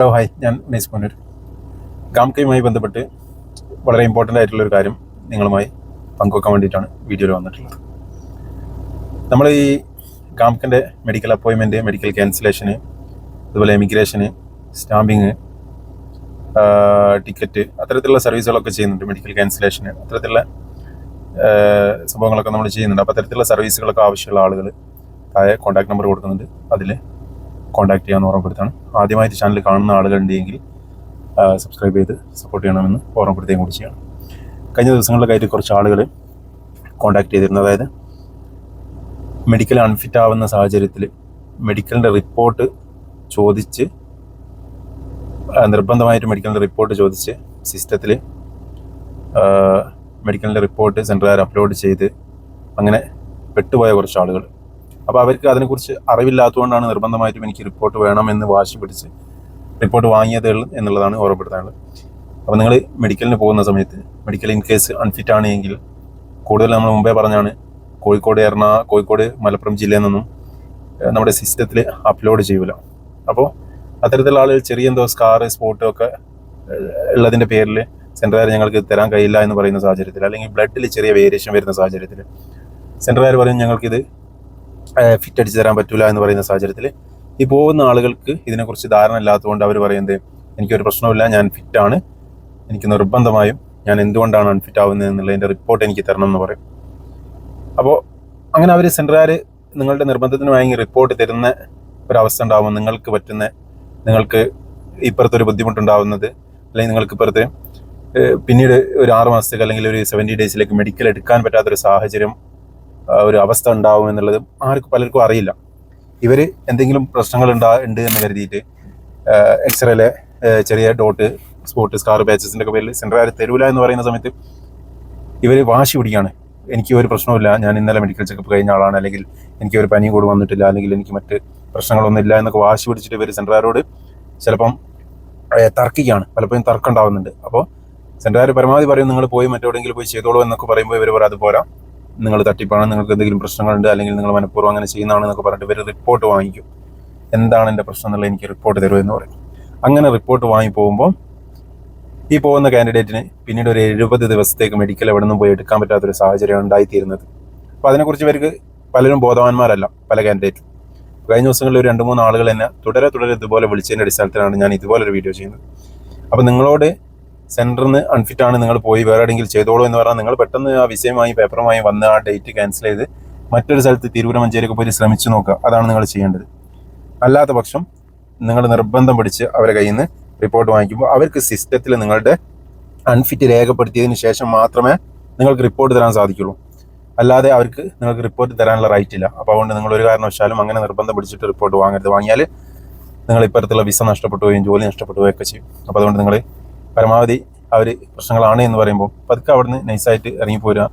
Hello hi ഞാൻ നൈസ് മോനൂർ ഗാംകയുമായി ബന്ധപ്പെട്ട് വളരെ ഇമ്പോർട്ടന്റ് ആയിട്ടുള്ള ഒരു കാര്യം നിങ്ങളുമായി പങ്കുവെക്കാൻ വേണ്ടിയിട്ടാണ് വീഡിയോയിൽ വന്നിട്ടുള്ളത്. നമ്മൾ ഈ ഗാംകന്റെ മെഡിക്കൽ അപ്പോയിൻമെന്റ് മെഡിക്കൽ ക്യാൻസലേഷന് അതുപോലെ എമിഗ്രേഷന് സ്റ്റാമ്പിങ് ടിക്കറ്റ് അത്തരത്തിലുള്ള സർവീസുകളൊക്കെ ചെയ്യുന്നുണ്ട്. മെഡിക്കൽ ക്യാൻസലേഷന് അത്തരത്തിലുള്ള സംഭവങ്ങളൊക്കെ നമ്മൾ ചെയ്യുന്നുണ്ട്. അപ്പോൾ അത്തരത്തിലുള്ള സർവീസുകളൊക്കെ ആവശ്യമുള്ള ആളുകൾ താഴെ കോൺടാക്ട് നമ്പർ കൊടുക്കുന്നുണ്ട്. അതിൽ കോൺടാക്ട് ചെയ്യാമെന്ന് ഓർമ്മപ്പെടുത്താണ് ആദ്യമായിട്ട് ചാനൽ കാണുന്ന ആളുകളുണ്ടെങ്കിൽ സബ്സ്ക്രൈബ് ചെയ്ത് സപ്പോർട്ട് ചെയ്യണമെന്ന് ഓർമ്മപ്പെടുത്തുകയും കൂടി ചെയ്യണം കഴിഞ്ഞ ദിവസങ്ങളിലൊക്കെ കുറച്ച് ആളുകൾ കോൺടാക്ട് ചെയ്തിരുന്നു. അതായത് മെഡിക്കൽ അൺഫിറ്റ് ആവുന്ന സാഹചര്യത്തിൽ മെഡിക്കലിന്റെ റിപ്പോർട്ട് ചോദിച്ച് നിർബന്ധമായിട്ട് മെഡിക്കലിന്റെ റിപ്പോർട്ട് ചോദിച്ച് സിസ്റ്റത്തിൽ മെഡിക്കലിന്റെ റിപ്പോർട്ട് സെന്ററുകാർ അപ്ലോഡ് ചെയ്ത് അങ്ങനെ പെട്ടുപോയ കുറച്ച് ആളുകൾ അപ്പോൾ അവർക്ക് അതിനെക്കുറിച്ച് അറിവില്ലാത്തതുകൊണ്ടാണ് നിർബന്ധമായിട്ടും എനിക്ക് റിപ്പോർട്ട് വേണമെന്ന് വാശി പിടിച്ച് റിപ്പോർട്ട് വാങ്ങിയത് എന്നുള്ളതാണ് ഓർമ്മപ്പെടുത്താനുള്ളത്. അപ്പോൾ നിങ്ങൾ മെഡിക്കലിന് പോകുന്ന സമയത്ത് മെഡിക്കൽ ഇൻ കേസ് അൺഫിറ്റ് ആണെങ്കിൽ കൂടുതൽ നമ്മൾ മുമ്പേ പറഞ്ഞാണ് കോഴിക്കോട് എറണാ കോഴിക്കോട് മലപ്പുറം ജില്ലയിൽ നിന്നും നമ്മുടെ സിസ്റ്റത്തിൽ അപ്ലോഡ് ചെയ്യൂല. അപ്പോൾ അത്തരത്തിലുള്ള ആളുകൾ ചെറിയ എന്തോ സ്കാർ സ്പോട്ട് ഒക്കെ ഉള്ളതിന്റെ പേരിൽ സെന്ററുകാർ ഞങ്ങൾക്ക് തരാൻ കഴിയില്ല എന്ന് പറയുന്ന സാഹചര്യത്തിൽ അല്ലെങ്കിൽ ബ്ലഡിൽ ചെറിയ വേരിയേഷൻ വരുന്ന സാഹചര്യത്തിൽ സെന്ററുകാർ പറയും ഞങ്ങൾക്കിത് ഫിറ്റ് അടിച്ച് തരാൻ പറ്റൂല എന്ന് പറയുന്ന സാഹചര്യത്തിൽ ഈ പോകുന്ന ആളുകൾക്ക് ഇതിനെക്കുറിച്ച് ധാരണ ഇല്ലാത്തതുകൊണ്ട് അവർ പറയുന്നത് എനിക്കൊരു പ്രശ്നമില്ല ഞാൻ ഫിറ്റാണ് എനിക്ക് നിർബന്ധമായും ഞാൻ എന്തുകൊണ്ടാണ് അൺഫിറ്റ് ആവുന്നത് എന്നുള്ളതിന്റെ റിപ്പോർട്ട് എനിക്ക് തരണം എന്ന് പറയും. അപ്പോൾ അങ്ങനെ അവർ സെന്ററുകാർ നിങ്ങളുടെ നിർബന്ധത്തിന് വാങ്ങി റിപ്പോർട്ട് തരുന്ന ഒരവസ്ഥ ഉണ്ടാകുമ്പോൾ നിങ്ങൾക്ക് പറ്റുന്ന നിങ്ങൾക്ക് ഇപ്പുറത്തൊരു ബുദ്ധിമുട്ടുണ്ടാവുന്നത് അല്ലെങ്കിൽ നിങ്ങൾക്ക് ഇപ്പുറത്ത് പിന്നീട് ഒരു ആറ് മാസത്തേക്ക് അല്ലെങ്കിൽ ഒരു സെവന്റി ഡേയ്സിലേക്ക് മെഡിക്കൽ എടുക്കാൻ പറ്റാത്തൊരു സാഹചര്യം ഒരു അവസ്ഥ ഉണ്ടാവും എന്നുള്ളത് ആർക്കും പലർക്കും അറിയില്ല. ഇവർ എന്തെങ്കിലും പ്രശ്നങ്ങൾ ഉണ്ടാ ഉണ്ട് എന്ന് കരുതിയിട്ട് എക്സ്റേയിലെ ചെറിയ ഡോട്ട് സ്പോട്ട് സ്കാർ ബാച്ചസിന്റെ ഒക്കെ പേരിൽ സെൻട്രൽ തരൂല എന്ന് പറയുന്ന സമയത്ത് ഇവർ വാശി പിടിക്കുകയാണ്. എനിക്ക് ഒരു പ്രശ്നമില്ല ഞാൻ ഇന്നലെ മെഡിക്കൽ ചെക്കപ്പ് കഴിഞ്ഞ ആളാണ് അല്ലെങ്കിൽ എനിക്ക് ഒരു പനി കൂടി വന്നിട്ടില്ല അല്ലെങ്കിൽ എനിക്ക് മറ്റ് പ്രശ്നങ്ങളൊന്നും ഇല്ല എന്നൊക്കെ വാശി പിടിച്ചിട്ട് ഇവർ സെൻട്രാരോട് ചിലപ്പം തർക്കിക്കുകയാണ്. പലപ്പോഴും തർക്കം ഉണ്ടാവുന്നുണ്ട്. അപ്പോൾ സെൻട്രാർ പരമാവധി പറയും നിങ്ങൾ പോയി മറ്റെവിടെയെങ്കിലും പോയി ചെയ്തോളൂ എന്നൊക്കെ പറയുമ്പോൾ ഇവർ അത് പോരാ. നിങ്ങൾ തട്ടിപ്പാണ് നിങ്ങൾക്ക് എന്തെങ്കിലും പ്രശ്നങ്ങളുണ്ട് അല്ലെങ്കിൽ നിങ്ങൾ മനഃപൂർവം അങ്ങനെ ചെയ്യുന്നതാണ് എന്നൊക്കെ പറഞ്ഞിട്ട് ഇവർ റിപ്പോർട്ട് വാങ്ങിക്കും. എന്താണ് എന്റെ പ്രശ്നം എന്നുള്ളത് എനിക്ക് റിപ്പോർട്ട് തരുമോ എന്ന് പറയും. അങ്ങനെ റിപ്പോർട്ട് വാങ്ങി പോകുമ്പോൾ ഈ പോകുന്ന കാൻഡിഡേറ്റിന് പിന്നീട് ഒരു എഴുപത് ദിവസത്തേക്ക് മെഡിക്കൽ എവിടെ നിന്നും പോയി എടുക്കാൻ പറ്റാത്തൊരു സാഹചര്യമാണ് ഉണ്ടായിത്തീരുന്നത്. അപ്പോൾ അതിനെക്കുറിച്ച് ഇവർക്ക് പലരും ബോധവാന്മാരല്ല പല കാൻഡിഡേറ്റും കഴിഞ്ഞ ദിവസങ്ങളിൽ ഒരു രണ്ട് മൂന്ന് ആളുകൾ എന്നെ തുടരെ തുടരെ ഇതുപോലെ വിളിച്ചതിന്റെ അടിസ്ഥാനത്തിലാണ് ഞാൻ ഇതുപോലൊരു വീഡിയോ ചെയ്യുന്നത്. അപ്പോൾ നിങ്ങളോട് സെന്ററിൽ നിന്ന് അൺഫിറ്റ് ആണ് നിങ്ങൾ പോയി. വേറെ എവിടെയെങ്കിലും ചെയ്തോളൂ എന്ന് പറഞ്ഞാൽ നിങ്ങൾ പെട്ടെന്ന് ആ വിഷയമായി പേപ്പറുമായി വന്ന് ആ ഡേറ്റ് ക്യാൻസൽ ചെയ്ത് മറ്റൊരു സ്ഥലത്ത് തിരുവനന്തപുരമഞ്ചേരിയൊക്കെ പോയി ശ്രമിച്ചു നോക്കുക. അതാണ് നിങ്ങൾ ചെയ്യേണ്ടത്. അല്ലാത്ത പക്ഷം നിങ്ങൾ നിർബന്ധം പിടിച്ച് അവരെ കയ്യിൽ നിന്ന് റിപ്പോർട്ട് വാങ്ങിക്കുമ്പോൾ അവർക്ക് സിസ്റ്റത്തിൽ നിങ്ങളുടെ അൺഫിറ്റ് രേഖപ്പെടുത്തിയതിന് ശേഷം മാത്രമേ നിങ്ങൾക്ക് റിപ്പോർട്ട് തരാൻ സാധിക്കുള്ളൂ. അല്ലാതെ അവർക്ക് നിങ്ങൾക്ക് റിപ്പോർട്ട് തരാനുള്ള റൈറ്റ് ഇല്ല. അപ്പോൾ അതുകൊണ്ട് നിങ്ങൾ ഒരു കാരണവശാലും അങ്ങനെ നിർബന്ധം പിടിച്ചിട്ട് റിപ്പോർട്ട് വാങ്ങരുത്. വാങ്ങിയാൽ നിങ്ങൾ ഇപ്പോഴത്തുള്ള വിസ നഷ്ടപ്പെട്ടു പോവുകയും ജോലി നഷ്ടപ്പെട്ടു പോവുകയൊക്കെ ചെയ്യും. അപ്പോൾ അതുകൊണ്ട് നിങ്ങൾ പരമാവധി അവർ പ്രശ്നങ്ങളാണ് എന്ന് പറയുമ്പോൾ പതുക്കെ അവിടുന്ന് നൈസായിട്ട് ഇറങ്ങിപ്പോരുക.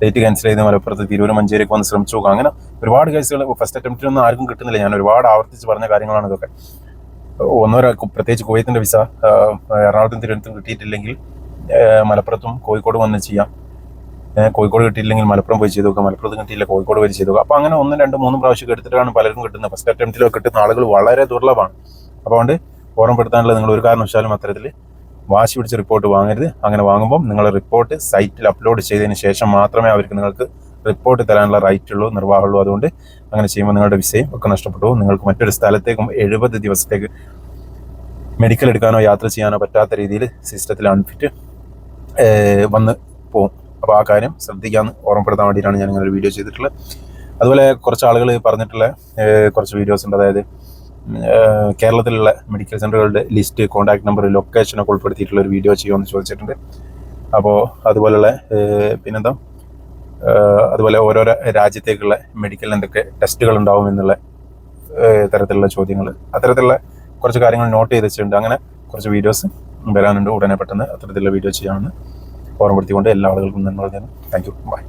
ഡേറ്റ് ക്യാൻസൽ ചെയ്ത് മലപ്പുറത്ത് തിരൂര് മഞ്ചേരിക്ക് വന്ന് ശ്രമിച്ചു നോക്കുക. അങ്ങനെ ഒരുപാട് കേസുകൾ ഫസ്റ്റ് അറ്റംപ്റ്റിനൊന്നും ആർക്കും കിട്ടുന്നില്ല. ഞാൻ ഒരുപാട് ആവർത്തിച്ച് പറഞ്ഞ കാര്യങ്ങളാണ് ഇതൊക്കെ. ഒന്നോ പ്രത്യേകിച്ച് കുവൈത്തിന്റെ വിസ എറണാകുളത്തും തിരുവനന്തപുരത്തും കിട്ടിയിട്ടില്ലെങ്കിൽ മലപ്പുറത്തും കോഴിക്കോട് വന്ന് ചെയ്യാം. കോഴിക്കോട് കിട്ടിയില്ലെങ്കിൽ മലപ്പുറം പോയി ചെയ്ത് നോക്കുക. മലപ്പുറത്ത് കിട്ടിയില്ല കോഴിക്കോട് പോയി ചെയ്ത് നോക്കുക. അപ്പോൾ അങ്ങനെ ഒന്നും രണ്ടും മൂന്നും പ്രാവശ്യം എടുത്തിട്ടാണ് പലർക്കും കിട്ടുന്നത്. ഫസ്റ്റ് അറ്റംപ്റ്റിലൊക്കെ കിട്ടുന്ന ആളുകൾ വളരെ ദുർലഭമാണ്. അപ്പോൾ അതുകൊണ്ട് ഓർമ്മപ്പെടുത്താനുള്ള നിങ്ങൾ ഒരു കാരണവശാലും അത്തരത്തിൽ വാശി പിടിച്ച് റിപ്പോർട്ട് വാങ്ങരുത്. അങ്ങനെ വാങ്ങുമ്പോൾ നിങ്ങൾ റിപ്പോർട്ട് സൈറ്റിൽ അപ്ലോഡ് ചെയ്തതിന് ശേഷം മാത്രമേ അവർക്ക് നിങ്ങൾക്ക് റിപ്പോർട്ട് തരാനുള്ള റൈറ്റ് ഉള്ളൂ നിർവാഹമുള്ളൂ. അതുകൊണ്ട് അങ്ങനെ ചെയ്യുമ്പോൾ നിങ്ങളുടെ വിസയും ഒക്കെ നഷ്ടപ്പെട്ടു. നിങ്ങൾക്ക് മറ്റൊരു സ്ഥലത്തേക്കും എഴുപത് ദിവസത്തേക്ക് മെഡിക്കൽ എടുക്കാനോ യാത്ര ചെയ്യാനോ പറ്റാത്ത രീതിയിൽ സിസ്റ്റത്തിൽ അൺഫിറ്റ് വന്ന് പോകും. അപ്പോൾ ആ കാര്യം ശ്രദ്ധിക്കാമെന്ന് ഓർമ്മപ്പെടുത്താൻ വേണ്ടിയിട്ടാണ് ഞാൻ ഇങ്ങനെ ഒരു വീഡിയോ ചെയ്തിട്ടുള്ളത്. അതുപോലെ കുറച്ച് ആളുകൾ പറഞ്ഞിട്ടുള്ള കുറച്ച് വീഡിയോസ് ഉണ്ട്. അതായത് കേരളത്തിലുള്ള മെഡിക്കൽ സെന്ററുകളുടെ ലിസ്റ്റ് കോൺടാക്ട് നമ്പർ ലൊക്കേഷനൊക്കെ ഉൾപ്പെടുത്തിയിട്ടുള്ള ഒരു വീഡിയോ ചെയ്യുമെന്ന് ചോദിച്ചിട്ടുണ്ട്. അപ്പോൾ അതുപോലുള്ള പിന്നെന്താ? അതുപോലെ ഓരോരോ രാജ്യത്തേക്കുള്ള മെഡിക്കൽ എന്തൊക്കെ ടെസ്റ്റുകൾ ഉണ്ടാവും എന്നുള്ള തരത്തിലുള്ള ചോദ്യങ്ങൾ അത്തരത്തിലുള്ള കുറച്ച് കാര്യങ്ങൾ നോട്ട് ചെയ്ത് വെച്ചിട്ടുണ്ട്. അങ്ങനെ കുറച്ച് വീഡിയോസ് വരാനുണ്ട്. ഉടനെ പെട്ടെന്ന് അത്തരത്തിലുള്ള വീഡിയോ ചെയ്യാമെന്ന് ഓർമ്മപ്പെടുത്തിക്കൊണ്ട് എല്ലാ ആളുകൾക്കും നന്മ താങ്ക് യു ബൈ